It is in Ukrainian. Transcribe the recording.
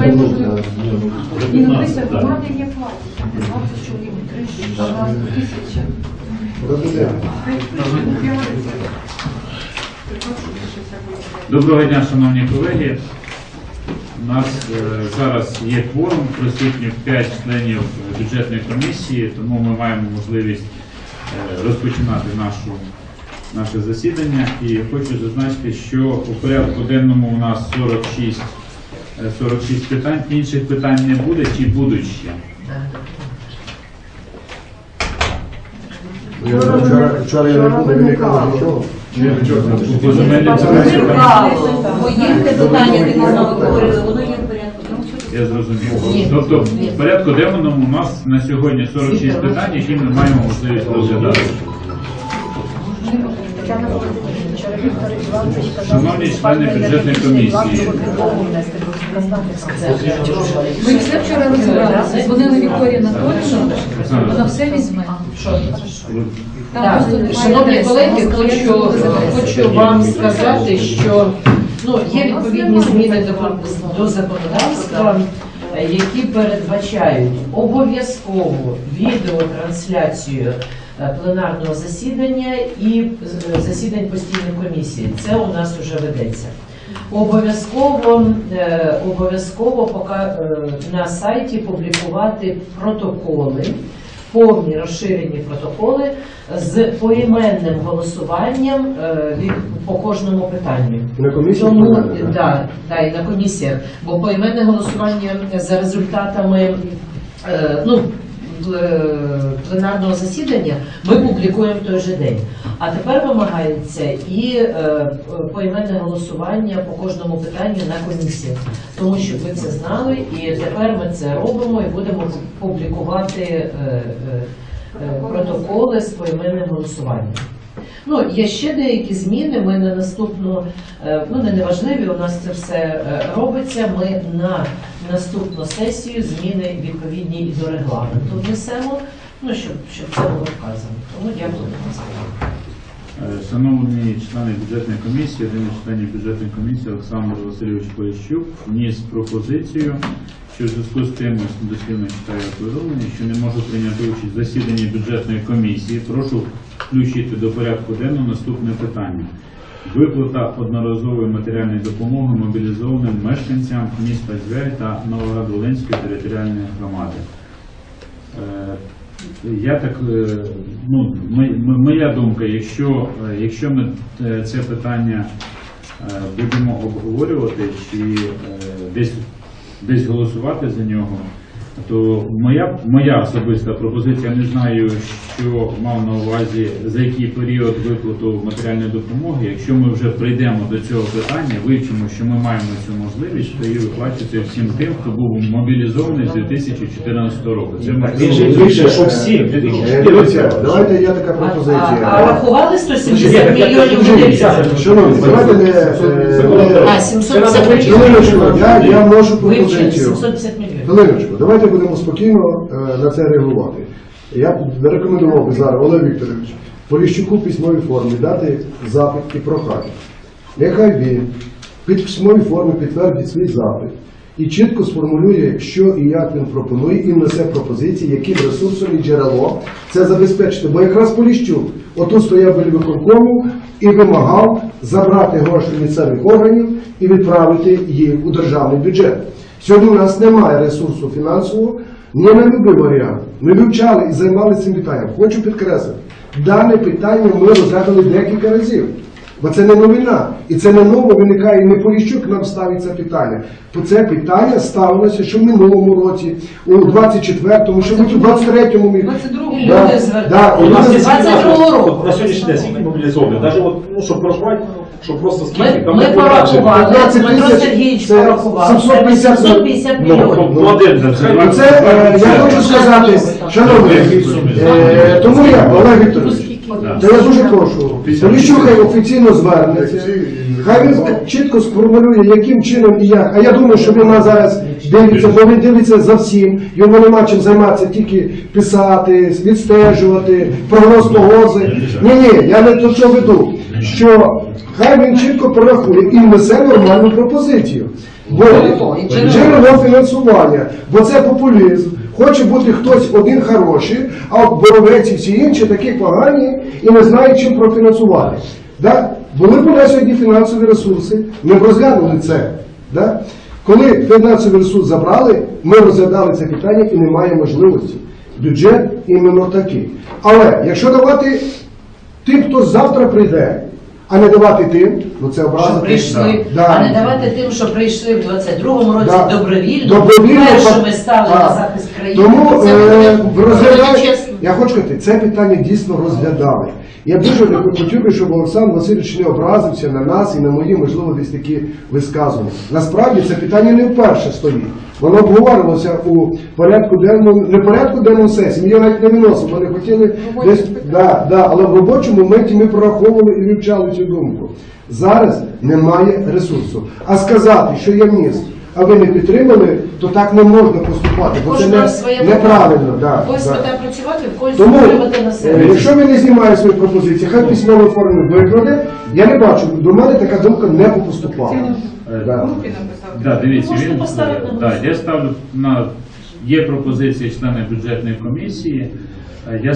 Давай, може, І на Дев'ятнадцять, вися так. громади є платять, 20 чоловік, 3 тисячі. Хай. Доброго дня, шановні колеги. У нас е, зараз є кворум, присутні 5 членів бюджетної комісії, тому ми маємо можливість е, розпочинати нашу, наше засідання. І хочу зазначити, що у порядку денному у нас 46, е, 46 питань. Інших питань не буде чи будуть ще? Вчора, вчора я не був, не казав нічого. По земельним питанням Бо їхнє питання, ти знову говорили, воно є в порядку. Ну, що Я зрозумів. Тобто в порядку денному у нас на сьогодні 46 питань, які ми маємо можливість розглядати. Шановні члени бюджетної комісії, Ми все вчора розібралися, дзвонили Вікторії Анатолійовні, вона все візьме. Так, Шановні колеги, хочу, хочу вам сказати, що ну, є відповідні зміни до, до законодавства, е, які передбачають обов'язкову відеотрансляцію пленарного засідання і е, засідань постійної комісії. Це у нас вже ведеться. Обов'язково е, обов'язково пока, е, на сайті публікувати протоколи, повні розширені протоколи з поіменним голосуванням е, по кожному питанню. На комісії? Тому так? да, да, і на комісіях, бо поіменне голосування за результатами е, ну, е, пленарного засідання ми публікуємо в той же день. А тепер вимагається і е, поіменне голосування по кожному питанню на комісіях. Тому що ви це знали, і тепер ми це робимо і будемо публікувати е, е, е, протоколи з поіменним голосуванням. Ну, є ще деякі зміни. Ми на наступну, е, ну не неважливі, у нас це все е, робиться. Ми на наступну сесію зміни відповідні і до регламенту внесемо, ну щоб, щоб це було вказано. Тому дякую увагу. Е, Шановні члени бюджетної комісії, один із членів бюджетної комісії Олександр Васильович Поліщук вніс пропозицію, що в зв'язку з тим, ось дослівно читаю повідомлення, що не можу прийняти участь в засіданні бюджетної комісії. Прошу включити до порядку денного наступне питання. Виплата одноразової матеріальної допомоги мобілізованим мешканцям міста Звярь та Новоград-Волинської територіальної громади. Е, Я так, е, ну, моя думка, якщо, е, якщо ми це питання будемо обговорювати чи десь, десь голосувати за нього, то моя, моя особиста пропозиція, не знаю, що мав на увазі, за який період виплату матеріальної допомоги. Якщо ми вже прийдемо до цього питання, вивчимо, що ми маємо цю можливість, то її виплачувати всім тим, хто був мобілізований з 2014 року. Це можливо. що всі. Давайте є така А, а, рахували 170 Ні, я- я- мільйонів я- людей? Шановні, давайте не... е, А, не- 750 Хвилиночку, я, я Вивчили пропозицію. 750 мільйонів. Давайте будемо спокійно е, на це реагувати. Я рекомендував би зараз, Олег Вікторович, Поліщуку в письмовій формі дати запит і прохання. Нехай він під письмовій формі підтвердить свій запит і чітко сформулює, що і як він пропонує, і внесе пропозиції, яким ресурсом і джерело це забезпечити. Бо якраз Поліщук отут стояв біля виконкому і вимагав забрати гроші місцевих органів і відправити їх у державний бюджет. Сьогодні у нас немає ресурсу фінансового, ні на любий варіант. Ми вивчали і займалися цим питанням. Хочу підкреслити, дане питання ми розглядали декілька разів. Бо це не новина. І це не ново виникає, і не Поліщук нам ставить це питання. Бо це питання ставилося ще в минулому році, у 24-му, ще в 23-му. 22-му. Люди Да, звертаються. да, У нас є 22-го року. На сьогоднішній день скільки мобілізованих? Навіть от, ну, щоб проживати, щоб просто скільки Ми, там ми порахували, 15 Дмитро тисяч, Сергійович це порахував. 750 750 Ну, мільйонів. ну, один же це Ну, Це е, я хочу сказати, шановні, е, тому я, Олег Вікторович, та я дуже прошу, Поліщук хай офіційно звернеться, хай він чітко сформулює, яким чином і як. А я думаю, що він зараз дивиться, бо він дивиться за всім, йому нема чим займатися, тільки писати, відстежувати, прогноз погоди. Ні, ні, я не до чого веду. Що хай він чітко порахує і внесе нормальну пропозицію. Джерело. джерело фінансування, бо це популізм. Хоче бути хтось один хороший, а от боровець і всі інші такі погані і не знають, чим профінансувати. Да? Були б у нас сьогодні фінансові ресурси, ми б розглянули це. Да? Коли фінансовий ресурс забрали, ми розглядали це питання і немає можливості. Бюджет іменно такий. Але якщо давати тим, хто завтра прийде, а не давати тим, ну це образа. Що прийшли, Да. а не давати тим, що прийшли в 22-му році Да. добровільно, Добровільно, першими стали на захист країни. Тому Це е, чесно. Я хочу сказати, це питання дійсно розглядали. Я дуже хотів би, щоб Олександр Васильович не образився на нас і на мої, можливо, десь такі висказування. Насправді це питання не вперше стоїть. Воно обговорювалося у порядку денному, не порядку денному сесії, ми його навіть не виносимо, ми не хотіли десь, да, да, але в робочому моменті ми прораховували і вивчали цю думку. Зараз немає ресурсу. А сказати, що я вніс, а ви не підтримали, то так не можна поступати, бо це не, своє неправильно. Да, когось да. мета працювати, в когось Тому, отримати на е, себе. якщо він не знімає свої пропозиції, хай письмовою формі викладе, я не бачу, до мене така думка не поступала. Е, Да. Да, дивіться, Можна він, поставити на да, я ставлю на є пропозиції члени бюджетної комісії. Е, Я